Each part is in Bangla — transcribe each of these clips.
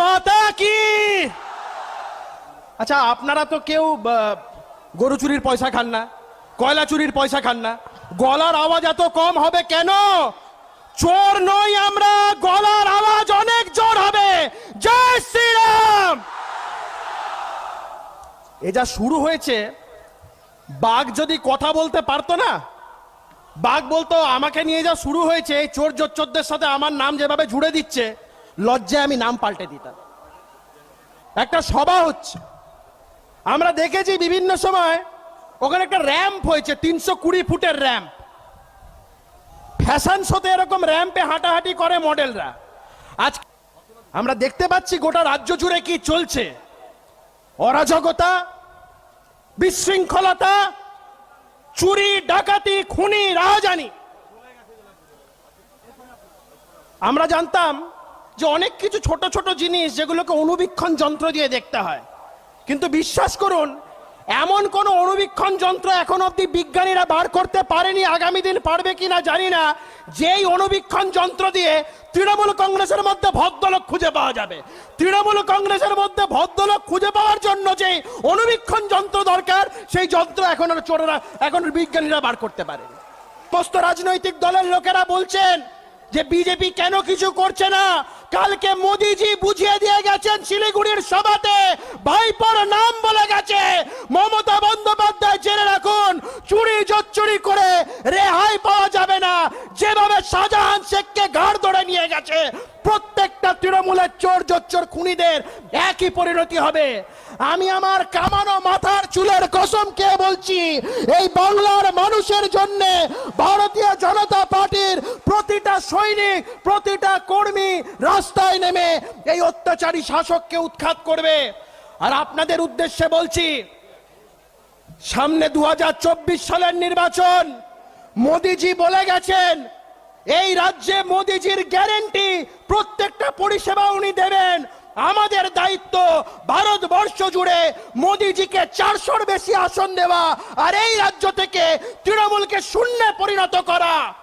মাতা কি? আচ্ছা আপনারা তো কেউ গরু চুরির পয়সা খান না, কয়লা চুরির পয়সা খান না, গলার আওয়াজ এত কম হবে কেন? চোর নই আমরা, গলার আওয়াজ অনেক জোর হবে। জয় শ্রীরাম! এ যা শুরু হয়েছে, বাঘ যদি কথা বলতে পারতো না, বাঘ বলতো, আমাকে নিয়ে যা শুরু হয়েছে, এই চোর জোচ্চোরদের সাথে আমার নাম যেভাবে জুড়ে দিচ্ছে লজ্জায় আমি নাম পাল্টে দিতাম। একটা সভা হচ্ছে। আমরা দেখেছি বিভিন্ন সময় ওখানে একটা র্যাম্প হয়েছে, তিনশো কুড়ি ফুটের র্যাম্প। ফ্যাশন শোতে এরকম র্যাম্পে হাঁটাহাঁটি করে মডেলরা। আজ আমরা দেখতে পাচ্ছি গোটা রাজ্য জুড়ে কি চলছে। অরাজকতা, বিশৃঙ্খলতা, চুরি, ডাকাতি, খুনি, রাহাজানি। আমরা জানতাম যে অনেক কিছু ছোট ছোট জিনিস যেগুলোকে অনুবীক্ষণ যন্ত্র দিয়ে দেখতে হয়। কিন্তু বিশ্বাস করুন, এমন কোন অনুবীক্ষণ যন্ত্র এখন অব্দি বিজ্ঞানীরা বার করতে পারেনি, আগামী দিন পারবে কিনা জানি না। যেই অনুবীক্ষণ যন্ত্র দিয়ে তৃণমূল কংগ্রেসের মধ্যে ভদ্রলোক খুঁজে পাওয়া যাবে। তৃণমূল কংগ্রেসের মধ্যে ভদ্রলোক খুঁজে পাওয়ার জন্য যে অনুবীক্ষণ যন্ত্র দরকার, সেই যন্ত্র এখন চোরেরা, এখন বিজ্ঞানীরা বার করতে পারেনি। সমস্ত রাজনৈতিক দলের লোকেরা বলছেন যে বিজেপি কেন কিছু করছে না? কালকে মোদিজি বুঝিয়ে দিয়ে গেছেন শিলিগুড়ির সভাতে, ভাইপোর নাম বলে গেছে। মমতা বন্দ্যোপাধ্যায় জেনে রাখুন, চুরি জচ্চুরি করে রেহাই পাওয়া যাবে না। যেভাবে শাহজাহান শেখকে ঘাড় ধরে নিয়ে গেছে তৃণমূলের চোর জোচ্চোর খুনিদের একই পরিণতি হবে। আমি আমার কামানো মাথার চুলের কসম কে বলছি, এই বাংলার মানুষের জন্য ভারতীয় জনতা পার্টির প্রতিটা সৈনিক, প্রতিটা কর্মী রাস্তায় নেমে এই অত্যাচারী শাসককে উৎখাত করবে। আর আপনাদের উদ্দেশ্যে বলছি, সামনে দু হাজার চব্বিশ সালের নির্বাচন, মোদিজি বলে গেছেন এই রাজ্যে মোদিজির গ্যারেন্টি প্রত্যেকটা পরিষেবা উনি দেবেন। আমাদের দায়িত্ব ভারতবর্ষ জুড়ে মোদিজিকে চারশোর বেশি আসন দেওয়া আর এই রাজ্য থেকে তৃণমূলকে শূন্যে পরিণত করা।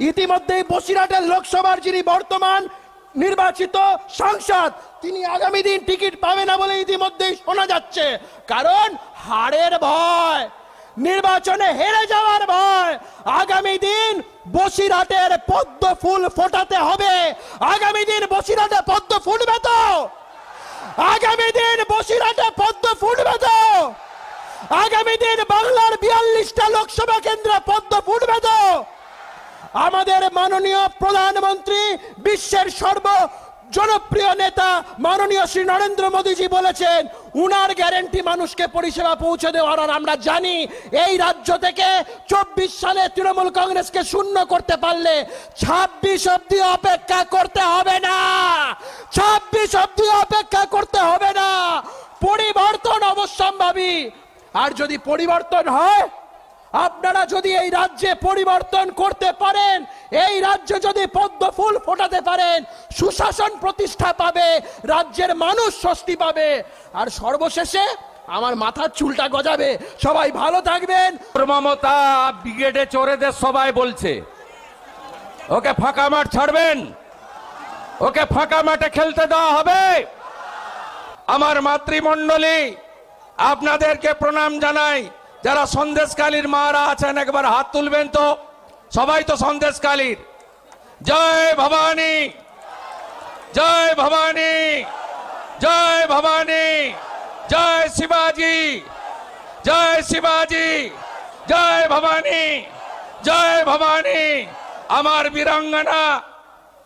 ইতিমধ্যেই বসিরহাটের লোকসভার যিনি বর্তমান নির্বাচিত সাংসদ, তিনি আগামী দিন টিকিট পাবে না বলে ইতিমধ্যেই শোনা যাচ্ছে। কারণ হারের ভয়। নির্বাচনে হেরে যাওয়ার ভয়। আগামী দিন বসিরহাটের পদ্ম ফুল ফোটাতে হবে। আগামী দিন বসিরহাটে পদ্ম ফুটবে তো আগামী দিন বসিরহাটে পদ্ম ফুটবে তো আগামী দিন বাংলার বিয়াল্লিশটা লোকসভা কেন্দ্রে পদ্ম ফুটবে তো আমাদের মাননীয় প্রধানমন্ত্রী বিশ্বের সর্ব জনপ্রিয় নেতা মাননীয় শ্রী নরেন্দ্র মোদীজি বলেছেন, উনার গ্যারেন্টি মানুষকে পরিষেবা পৌঁছে দেওয়ার আর আমরা জানি এই রাজ্য থেকে চব্বিশ সালে তৃণমূল কংগ্রেসকে শূন্য করতে পারলে ছাব্বিশ অব্দি অপেক্ষা করতে হবে না। ছাব্বিশ অব্দি অপেক্ষা করতে হবে না। পরিবর্তন অবশ্যম্ভাবী। আর যদি পরিবর্তন হয় আপনারা যদি এই রাজ্যে পরিবর্তন করতে পারেন, এই রাজ্যে যদি পদ্ম ফুল ফোটাতে পারেন, সুশাসন প্রতিষ্ঠা পাবে, রাজ্যের মানুষ স্বস্তি পাবে। আর সর্বশেষে আমার মাথার চুলটা গজাবে। সবাই ভালো থাকবেন। মমতা ব্রিগেডে চোরেদের সবাই বলছে। ওকে ফাঁকা মাঠ ছাড়বেন। ওকে ফাঁকা মাঠে খেলতে দেওয়া হবে। আমার মাতৃমণ্ডলী, আপনাদেরকে প্রণাম জানাই। যারা সন্দেশকালীর মারা আছেন, একবার হাত তুলবেন তো। সবাই তো সন্দেশকালীর। জয় ভবানী। জয় ভবানী। জয় ভবানী। জয় শিবাজি। জয় শিবাজি। জয় ভবানী। জয় ভবানী। আমার বীরাঙ্গনা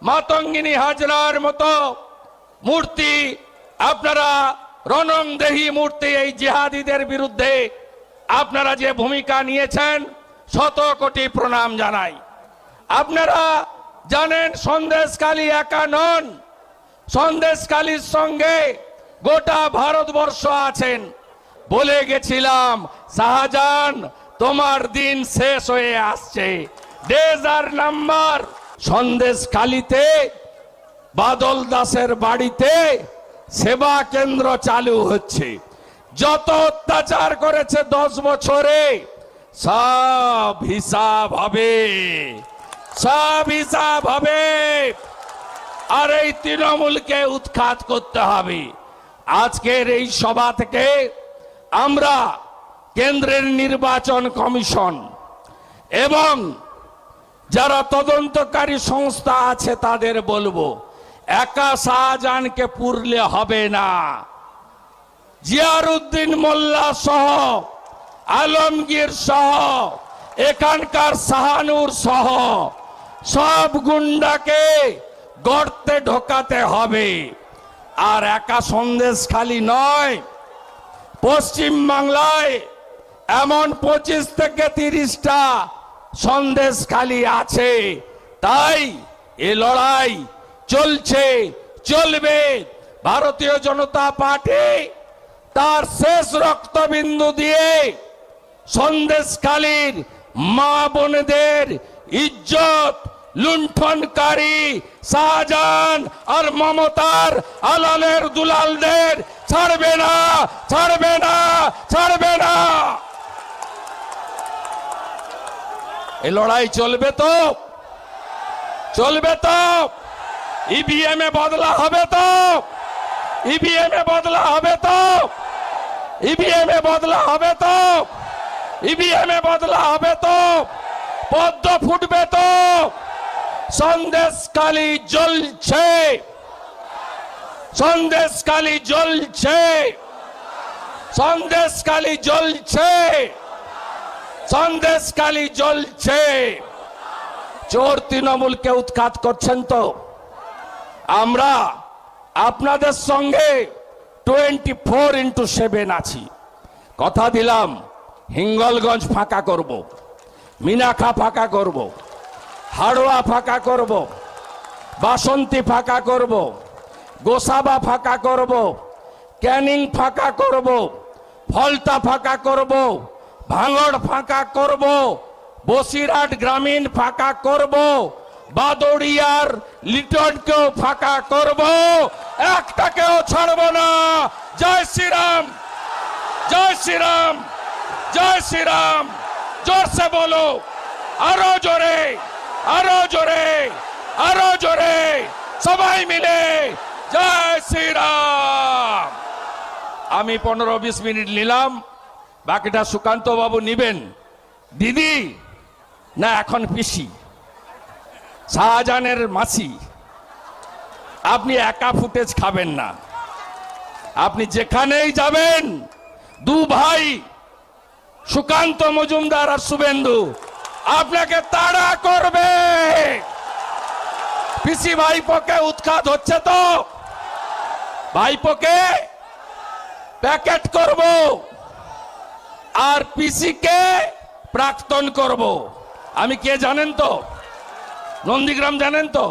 মাতঙ্গিনী হাজরার মতো মূর্তি, আপনারা রণংদেহী মূর্তি এই জিহাদিদের বিরুদ্ধে আপনারা যে ভূমিকা নিয়েছেন শত কোটি প্রণাম জানাই। আপনারা জানেন সন্দেশকালী একা নন। সন্দেশকালীর সঙ্গে গোটা ভারতবর্ষ আছেন। বলে গেছিলাম, শাহজাহান, তোমার দিন শেষ হয়ে আসছে। ডেজার নাম্বার সন্দেশকালীতে বাদল দাসের বাড়িতে সেবা কেন্দ্র চালু হচ্ছে। যত অত্যাচার করেছে দশ বছরে, সব হিসাব হবে। সব হিসাব হবে। আর এই তৃণমূলকে উৎখাত করতে হবে। আজকের এই সভা থেকে আমরা কেন্দ্রের নির্বাচন কমিশন এবং যারা তদন্তকারী সংস্থা আছে তাদের বলব, একা শাহজাহানকে পুরলে হবে না। জিয়ারুদ্দিন মোল্লা সহ, আলমগীর সহ, এখানকার শাহানুর সহ, সব গুন্ডাকে গর্তে ঢোকাতে হবে। আর একা সন্দেশ খালি নয়, পশ্চিম বাংলায় এমন পঁচিশ থেকে তিরিশটা সন্দেশ খালি আছে। তাই এ লড়াই চলছে, চলবে। ভারতীয় জনতা পার্টি তার শেষ রক্তবিন্দু দিয়ে সন্দেশকালীর মা বোনেদের ইজ্জত লুণ্ঠনকারী শাহজাহান আর মমতার আলালের দুলালদের ছাড়বে না ছাড়বে না ছাড়বে না। এই লড়াই চলবে তো? চলবে তো? ইভিএম এ বদলা হবে তো? ইভিএম এ বদলা হবে তো? ইভিএম এ বদলা হবে তো। ইভিএম এ বদলা হবে তো। পদ্ম ফুটবে তো। সন্দেশকালী জ্বলছে। সন্দেশকালী জ্বলছে। সন্দেশকালী জ্বলছে। সন্দেশকালী জ্বলছে। চোর তৃণমূলকে উৎখাত করছেন তো। আমরা আপনাদের সঙ্গে টোয়েন্টি ফোর ইন্টু সেভেন আছি। কথা দিলাম, হিঙ্গলগঞ্জ ফাঁকা করব মিনাখা ফাঁকা করব, হাড়োয়া ফাঁকা করব, বাসন্তী ফাঁকা করব, গোসাবা ফাঁকা করব, ক্যানিং ফাঁকা করব, ফলতা ফাঁকা করব, ভাঙড় ফাঁকা করব, বসিরহাট গ্রামীণ ফাঁকা করব বাদড়িয়ার লিটনকেও ফাঁকা করব, একটাকেও ছাড়ব না। জয় শ্রীরাম জয় শ্রীরাম জয় শ্রীরাম। জোরসে বলো, আরও জোরে আরও জোরে আরও জোরে। সবাই মিলে জয় শ্রীরাম। আমি পনেরো বিশ মিনিট নিলাম, বাকিটা সুকান্ত বাবু নিবেন। দিদি, না, এখন পিসি। শাহজাহানের মাসি, আপনি একা ফুটেজ খাবেন না। আপনি যেখানেই যাবেন, দু ভাই, সুকান্ত মজুমদার আর শুভেন্দু, আপনাকে তাড়া করবে। পিসি ভাইপোকে উৎখাত হচ্ছে তো। ভাইপোকে প্যাকেট করব আর পিসিকে প্রাক্তন করব। আমি কে জানেন তো? নন্দীগ্রাম জানেন তো?